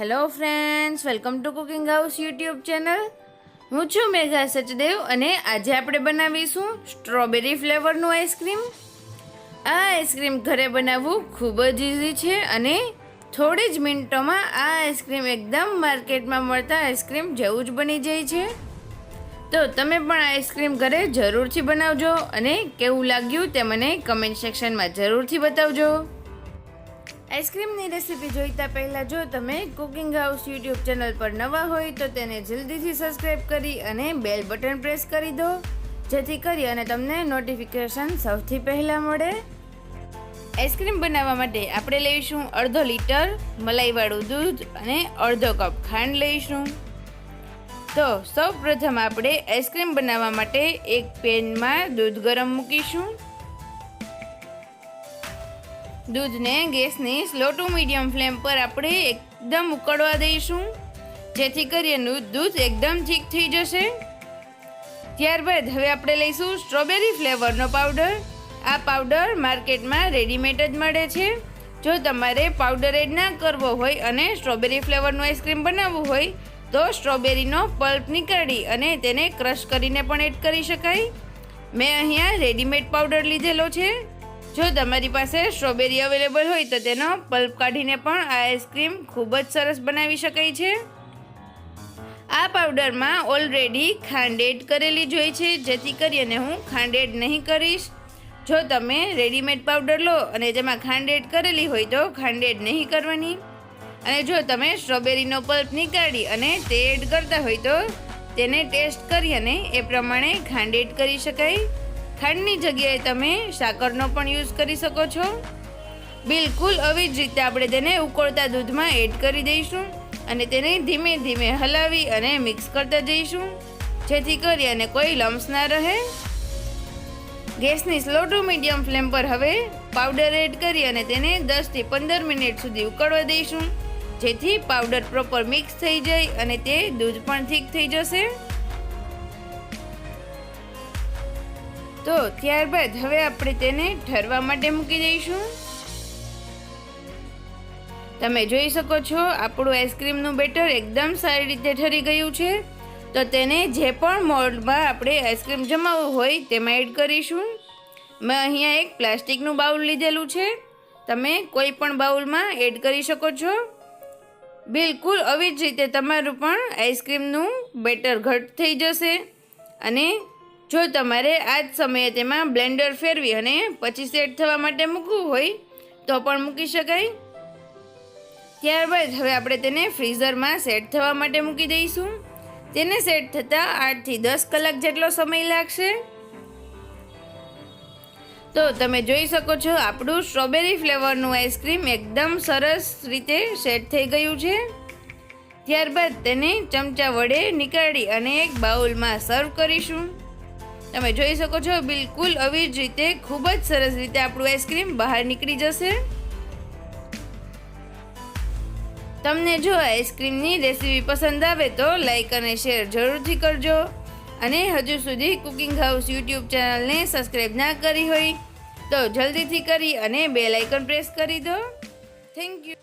Hello friends welcome to cooking house YouTube channel હું છું મેઘા સચદેવ અને આજે આપણે બનાવીશું સ્ટ્રોબેરી ફ્લેવરનું આઈસ્ક્રીમ આ આઈસ્ક્રીમ ઘરે બનાવવું ખૂબ જ ઇઝી છે અને થોડી જ મિનિટોમાં આ આઈસ્ક્રીમ એકદમ માર્કેટમાં મળતા આઈસ્ક્રીમ જેવું જ બની જાય છે. તો તમે પણ આઈસ્ક્રીમ ઘરે જરૂરથી બનાવજો અને કેવું લાગ્યું તે મને કમેન્ટ સેક્શનમાં જરૂરથી બતાવજો. આઈસ્ક્રીમની રેસીપી જોઈતા પહેલાં જો તમે કુકિંગ હાઉસ યુટ્યુબ ચેનલ પર નવા હોય તો તેને જલ્દીથી સબસ્ક્રાઈબ કરી અને બેલ બટન પ્રેસ કરી દો. જેથી કરી અને તમને નોટિફિકેશન સૌથી પહેલાં મળે. આઈસ્ક્રીમ બનાવવા માટે આપણે લઈશું અડધો લીટર મલાઈવાળું દૂધ અને અડધો કપ ખાંડ લઈશું. તો સૌ પ્રથમ આપણે આઈસ્ક્રીમ બનાવવા માટે એક પેનમાં દૂધ ગરમ મૂકીશું. દૂધને ગેસની સ્લો ટુ મીડિયમ ફ્લેમ પર આપણે એકદમ ઉકળવા દઈશું. જેથી કરીને દૂધ એકદમ ઠીક થઈ જશે. ત્યારબાદ હવે આપણે લઈશું સ્ટ્રોબેરી ફ્લેવરનો પાવડર આ પાવડર માર્કેટમાં રેડીમેડ જ મળે છે. જો તમારે પાવડર એડ ના કરવો હોય અને સ્ટ્રોબેરી ફ્લેવરનું આઈસ્ક્રીમ બનાવવું હોય, તો સ્ટ્રોબેરીનો પલ્પ નીકાળી અને તેને ક્રશ કરીને પણ એડ કરી શકાય. મેં અહીંયા રેડીમેડ પાવડર લીધેલો છે. જો તમારી પાસે સ્ટ્રોબેરી અવેલેબલ હોય તો તેનો પલ્પ કાઢીને પણ આ આઈસ્ક્રીમ ખૂબ જ સરસ બનાવી શકાય છે. આ પાવડરમાં ઓલરેડી ખાંડ એડ કરેલી જોઈ છે. જેથી કરીને હું ખાંડ એડ નહીં કરીશ. જો તમે રેડીમેડ પાવડર લો અને જેમાં ખાંડ એડ કરેલી હોય તો ખાંડ એડ નહીં કરવાની. અને જો તમે સ્ટ્રોબેરીનો પલ્પ નીકાળી અને તે એડ કરતા હોય તો તેને ટેસ્ટ કરી અને એ પ્રમાણે ખાંડ કરી શકાય. ખાંડની જગ્યાએ તમે સાકરનો પણ યુઝ કરી શકો છો. બિલકુલ આવી જ રીતે આપણે તેને ઉકળતા દૂધમાં એડ કરી દઈશું અને તેને ધીમે ધીમે હલાવી અને મિક્સ કરતા જઈશું. જેથી કરી અને કોઈ લમ્સ ના રહે. ગેસની સ્લો ટુ મીડિયમ ફ્લેમ પર હવે પાવડર એડ કરી અને તેને દસથી પંદર મિનિટ સુધી ઉકળવા દઈશું. જેથી પાવડર પ્રોપર મિક્સ થઈ જાય અને તે દૂધ પણ ઠીક થઈ જશે. તો ત્યારબાદ હવે આપણે તેને ઠરવા માટે મૂકી દઈશું. તમે જોઈ શકો છો, આપણું આઈસ્ક્રીમનું બેટર એકદમ સારી રીતે ઠરી ગયું છે. તો તેને જે પણ મોલ્ડમાં આપણે આઈસ્ક્રીમ જમાવવું હોય તેમાં એડ કરીશું. મેં અહીંયા એક પ્લાસ્ટિકનું બાઉલ લીધેલું છે. તમે કોઈ પણ બાઉલમાં એડ કરી શકો છો. બિલકુલ આવી જ રીતે તમારું પણ આઈસ્ક્રીમનું બેટર ઘટ થઈ જશે. અને જો તમારે આ જ સમયે તેમાં બ્લેન્ડર ફેરવી અને પછી સેટ થવા માટે મૂકવું હોય, તો પણ મૂકી શકાય. ત્યારબાદ હવે આપણે તેને ફ્રીઝરમાં સેટ થવા માટે મૂકી દઈશું. તેને સેટ થતાં આઠથી દસ કલાક જેટલો સમય લાગશે. તો તમે જોઈ શકો છો, આપણું સ્ટ્રોબેરી ફ્લેવરનું આઈસ્ક્રીમ એકદમ સરસ રીતે સેટ થઈ ગયું છે. ત્યારબાદ તેને ચમચા વડે નીકાળી અને એક બાઉલમાં સર્વ કરીશું. તમે જોઈ શકો છો, બિલકુલ આવી જ રીતે, ખૂબ જ સરસ રીતે આપણું આઈસ્ક્રીમ બહાર નીકળી જશે. તમને જો આઈસ્ક્રીમની રેસીપી પસંદ આવે તો લાઈક અને શેર જરૂરથી કરજો. અને હજુ સુધી કુકિંગ હાઉસ યુટ્યુબ ચેનલને સબસ્ક્રાઈબ ના કરી હોય, તો જલ્દીથી કરી અને બે લાઇકન પ્રેસ કરી દો. Thank you